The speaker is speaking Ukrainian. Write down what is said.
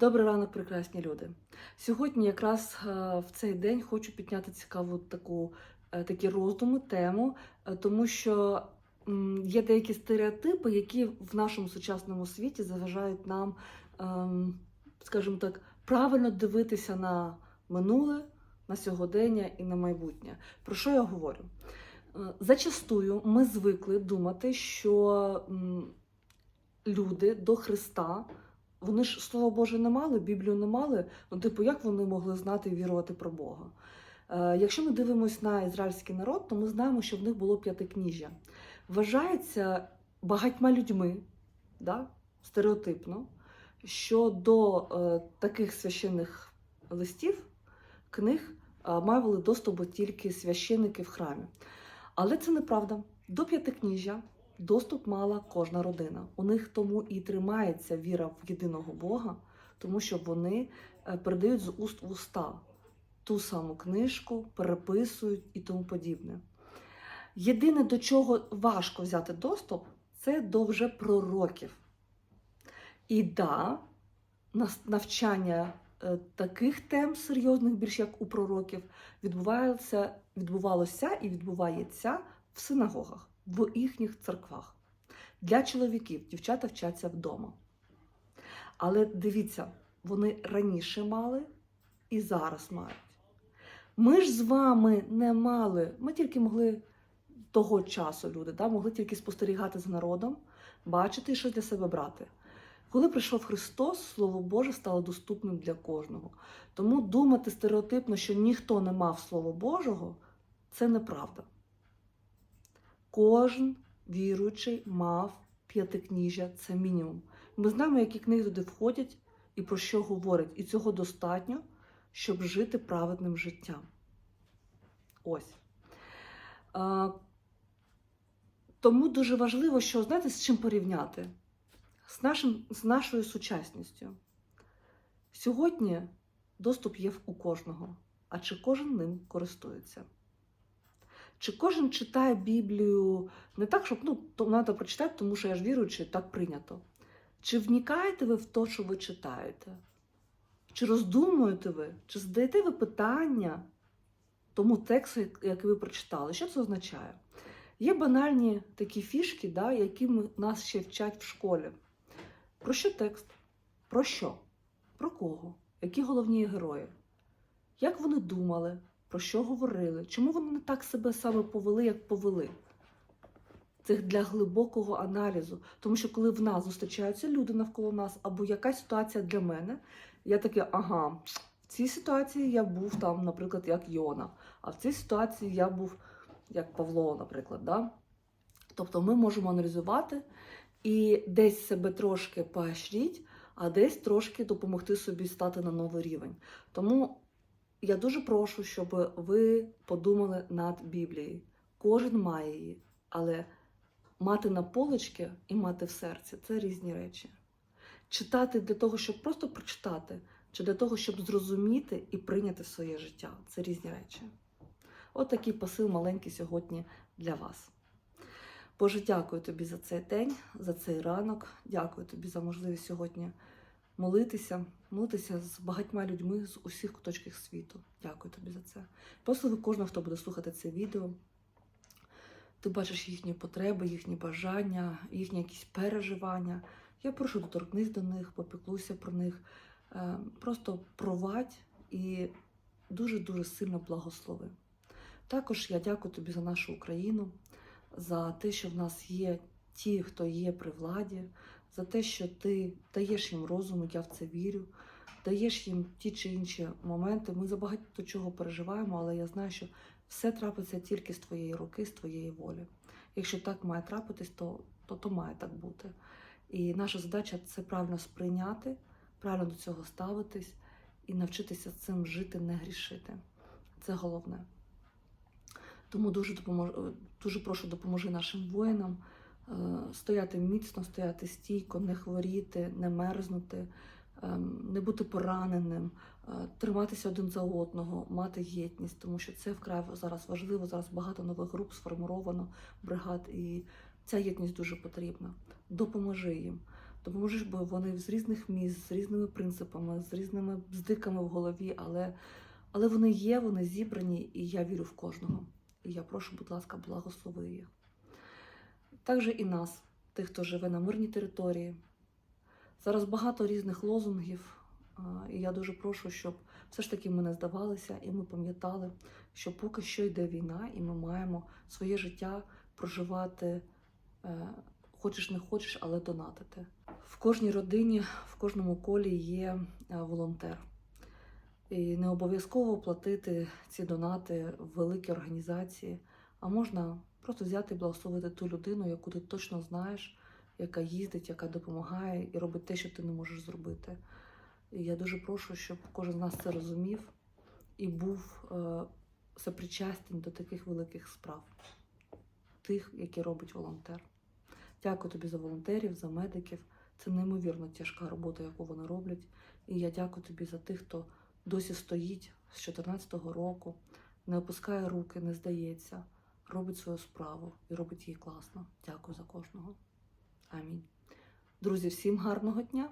Добрий ранок, прекрасні люди. Сьогодні, якраз е, в цей день, хочу підняти цікаву таку е, такі роздуми, тему, е, тому що є деякі стереотипи, які в нашому сучасному світі заважають нам, ем, скажімо так, правильно дивитися на минуле, на сьогодення і на майбутнє. Про що я говорю? Зачастую ми звикли думати, що люди до Христа. Вони ж Слово Боже не мали, Біблію не мали. Ну, типу, як вони могли знати і вірувати про Бога? Е, якщо ми дивимося на ізраїльський народ, то ми знаємо, що в них було п'ятикніжжя. Вважається багатьма людьми, да, стереотипно, що до е, таких священних листів, книг е, мали доступ тільки священники в храмі. Але це неправда. До п'ятикніжжя доступ мала кожна родина. У них тому і тримається віра в єдиного Бога, тому що вони е, передають з уст в уста ту саму книжку, переписують і тому подібне. Єдине, до чого важко взяти доступ, це до вже пророків. І да, навчання е, таких тем серйозних, більш як у пророків, відбувається, відбувалося і відбувається в синагогах, в їхніх церквах. Для чоловіків дівчата вчаться вдома. Але дивіться, вони раніше мали і зараз мають. Ми ж з вами не мали, ми тільки могли того часу, люди, да, могли тільки спостерігати за народом, бачити і що для себе брати. Коли прийшов Христос, Слово Боже стало доступним для кожного. Тому думати стереотипно, що ніхто не мав Слова Божого, це неправда. Кожен віруючий мав п'ятикніжжя, це мінімум. Ми знаємо, які книги туди входять і про що говорять. І цього достатньо, щоб жити праведним життям. Ось. А, тому дуже важливо, що знаєте, з чим порівняти? З, нашим, з нашою сучасністю. Сьогодні доступ є у кожного, а чи кожен ним користується? Чи кожен читає Біблію не так, щоб ну, то треба прочитати, тому що я ж віруючий, так прийнято. Чи вникаєте ви в те, що ви читаєте? Чи роздумуєте ви, чи задаєте ви питання тому тексту, який ви прочитали? Що це означає? Є банальні такі фішки, да, які нас ще вчать в школі. Про що текст? Про що? Про кого? Які головні герої? Як вони думали? Про що говорили? Чому вони не так себе саме повели, як повели? Це для глибокого аналізу. Тому що коли в нас зустрічаються люди навколо нас, або якась ситуація для мене, я таке, ага, в цій ситуації я був там, наприклад, як Йона, а в цій ситуації я був як Павло, наприклад. Да? Тобто ми можемо аналізувати і десь себе трошки поощріть, а десь трошки допомогти собі стати на новий рівень. Тому я дуже прошу, щоб ви подумали над Біблією. Кожен має її, але мати на полички і мати в серці це різні речі. Читати для того, щоб просто прочитати, чи для того, щоб зрозуміти і прийняти своє життя це різні речі. От такий посил маленький сьогодні для вас. Боже, дякую тобі за цей день, за цей ранок. Дякую тобі за можливість сьогодні молитися, молитися з багатьма людьми з усіх куточків світу. Дякую тобі за це. Послуги кожного, хто буде слухати це відео. Ти бачиш їхні потреби, їхні бажання, їхні якісь переживання. Я прошу доторкнись до них, попіклуйся про них. Е, Просто провадь і дуже-дуже сильно благослови. Також я дякую тобі за нашу Україну, за те, що в нас є ті, хто є при владі, за те, що ти даєш їм розуму, я в це вірю, даєш їм ті чи інші моменти. Ми за багато чого переживаємо, але я знаю, що все трапиться тільки з твоєї руки, з твоєї волі. Якщо так має трапитись, то, то, то має так бути. І наша задача це правильно сприйняти, правильно до цього ставитись і навчитися цим жити, не грішити. Це головне. Тому дуже допомож... дуже прошу допоможи нашим воїнам стояти міцно, стояти стійко, не хворіти, не мерзнути, ем, не бути пораненим, е, триматися один за одного, мати єдність, тому що це вкрай зараз важливо. Зараз багато нових груп сформовано, бригад, і ця єдність дуже потрібна. Допоможи їм. Допоможеш, бо вони з різних міст, з різними принципами, з різними бздиками в голові, але, але вони є, вони зібрані, і я вірю в кожного. І я прошу, будь ласка, благослови їх. Також і нас, тих, хто живе на мирній території. Зараз багато різних лозунгів, і я дуже прошу, щоб все ж таки ми не здавалися, і ми пам'ятали, що поки що йде війна, і ми маємо своє життя проживати, е, хочеш не хочеш, але донатити. В кожній родині, в кожному колі є е, волонтер. І не обов'язково платити ці донати в великі організації, а можна просто взяти і благословити ту людину, яку ти точно знаєш, яка їздить, яка допомагає і робить те, що ти не можеш зробити. І я дуже прошу, щоб кожен з нас це розумів і був е, сопричастен до таких великих справ, тих, які робить волонтер. Дякую тобі за волонтерів, за медиків. Це неймовірно тяжка робота, яку вони роблять. І я дякую тобі за тих, хто досі стоїть з 2014 року, не опускає руки, не здається, робить свою справу і робить її класно. Дякую за кожного. Амінь. Друзі, всім гарного дня!